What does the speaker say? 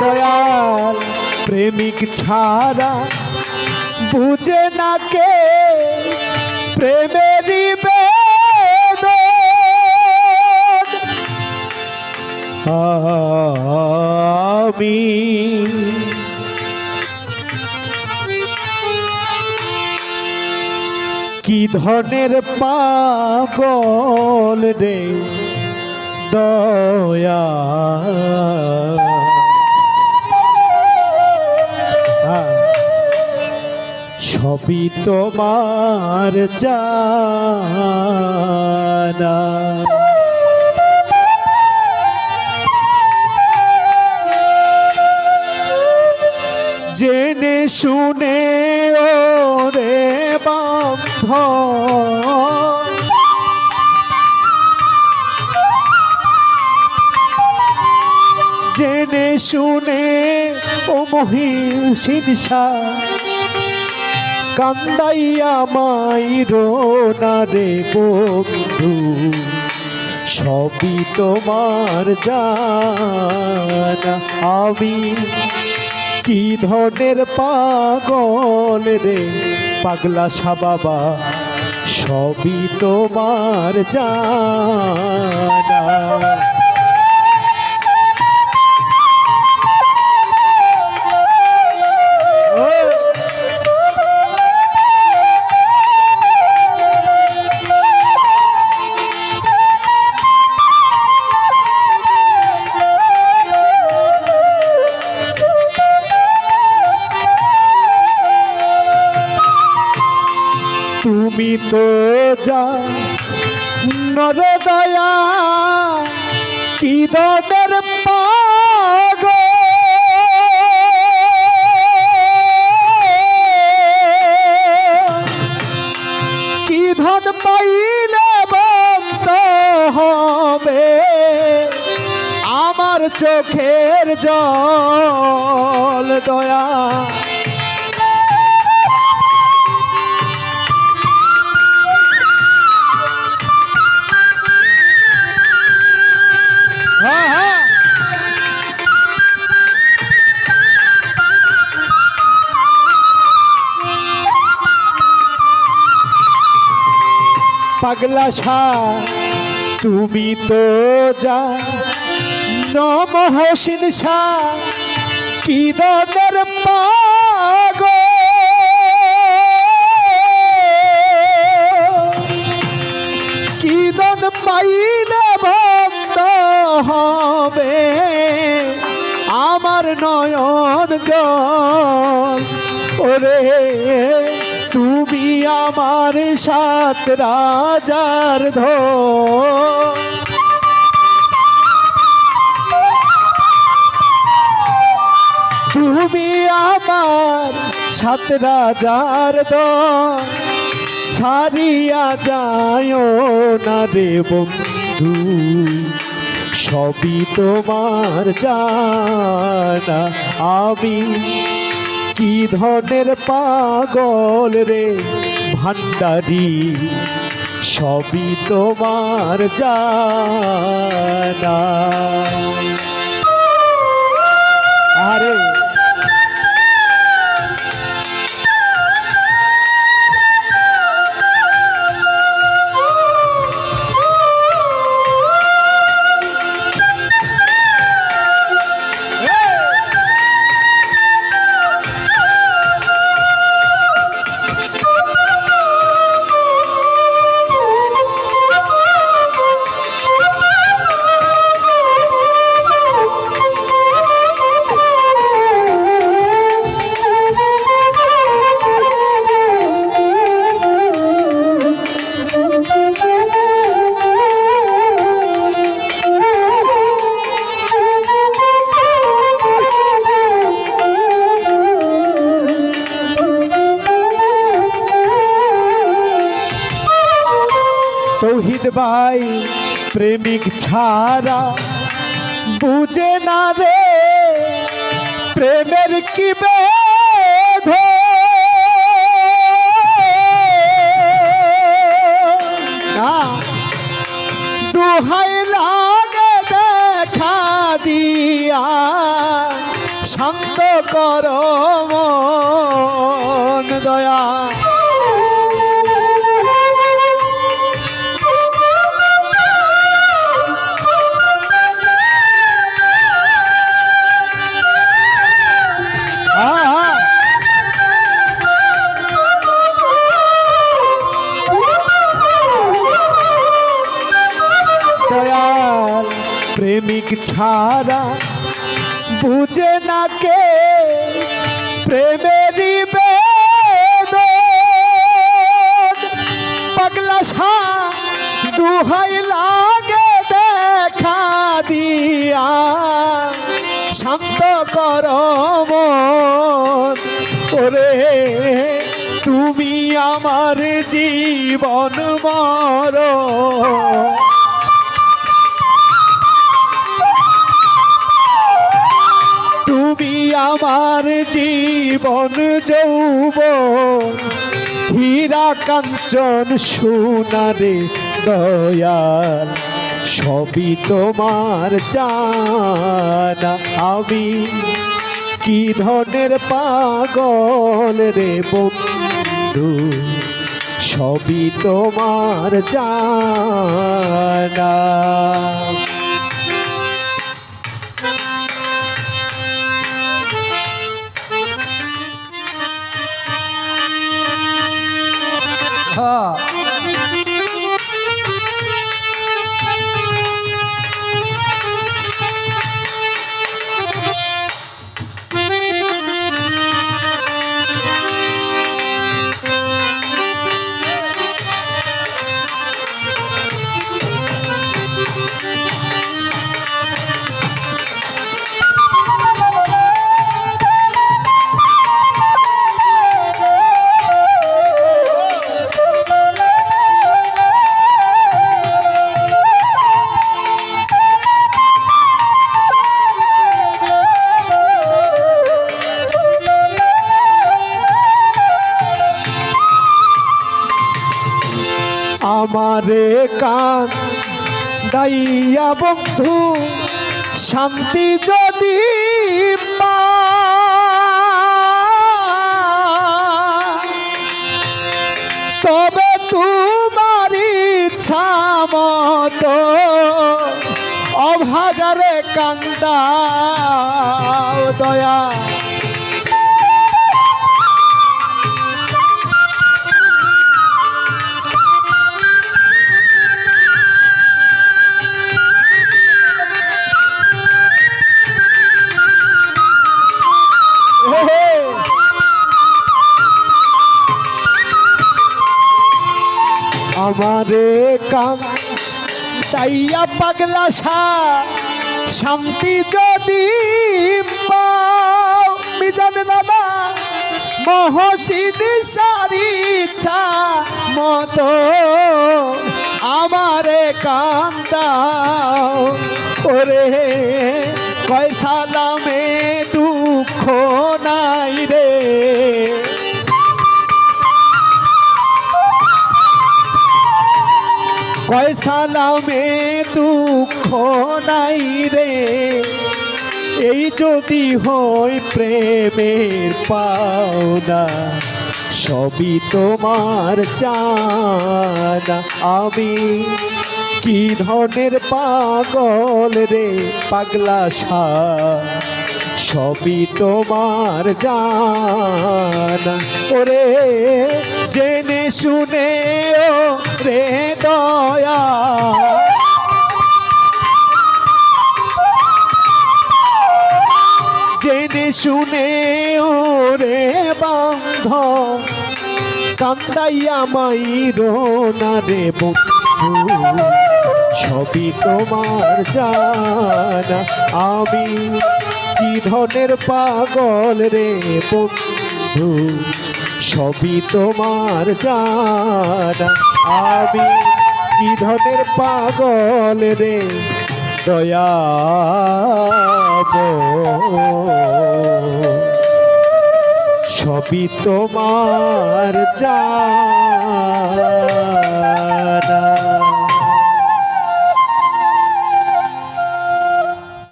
দয়াল প্রেমিক ছাড়া বুঝে না কে প্রেমেরই বেদন আমি কি ধনের পাগল রে দয়া সবই তোমার জানা। জেনে শুনে রে বন্ধ জেনে শুনে ও মহিষিনসা কান্দাইয়া মাইরো না রে বন্ধু, সবই তোমার জানা। আমি কি ধরনের পাগল রে? পাগলা সাবাবা সবই তোমার জানা। তুমি তো যা। নরদয়া, কি দমের পাগ? কি ধন পাইলে বন্ত হবে? আমার চোখের জল দয়া। পাগলা সা তুমি তো যা নমহসিন সা কি দনের পাগ কি দন পাইলে বন্ধ হবে আমার নয়ন জল? ওরে তুমি আমার সাত রাজার ধন। তুমি আমার সাত রাজার দন সারিয়া যায় না রে বন্ধু, সবই তোমার জানা। আমি কি ধরনের পাগল রে ভান্ডারি? সবই তোমার জানা। ভাই, প্রেমিক ছাড়া বুঝে না রে, প্রেমের কি বেধ? দোহাই লাগে দেখা দিয়া, শান্ত কর প্রেমিক ছাড়া বুঝে না কে প্রেমেরই বেদন। পাগলা সা দুহাই লাগে দেখা দিয়া। শান্ত কর ওরে, তুমি আমার জীবন মর জীবন যৌব হীরা কাঞ্চন সোনারে দয়াল, সবই তোমার জানা। আমি কি ধনের পাগল রে বন্ধু? সবই তোমার জানা। হ্যাঁ। আমারে কান দাইয়া বন্ধু শান্তি যদি তবে তোমার ইচ্ছা মতো অভাগারে কান্দা দয়া। আমারে কাম, তাইয়া পাগলা সা, শান্তি যদি পাও, মিজান দাদা মহসিন সারি ইচ্ছা মতো আমারে কান্দাও ওরে কয় সালামে দুঃখ নাই রে কয় সালামে দুঃখ নাই রে। এই যদি হয় প্রেমের পাওনা, সবই তোমার জানা আমি কি ধরনের পাগল রে, পাগলা সা সবই তোমার জানা। ওরে জেনে শুনে ও রে দয়া। জেনে শুনে ও রে বান্ধ কান্দাইয়া মাই রোনা রে বন্ধু। সবই তোমার জানা। আমি কি ধনের পাগল রে বন্ধু? সবই তোমার জানা। আমি কি ধনের পাগল রে দয়া সবই তোমার জানা।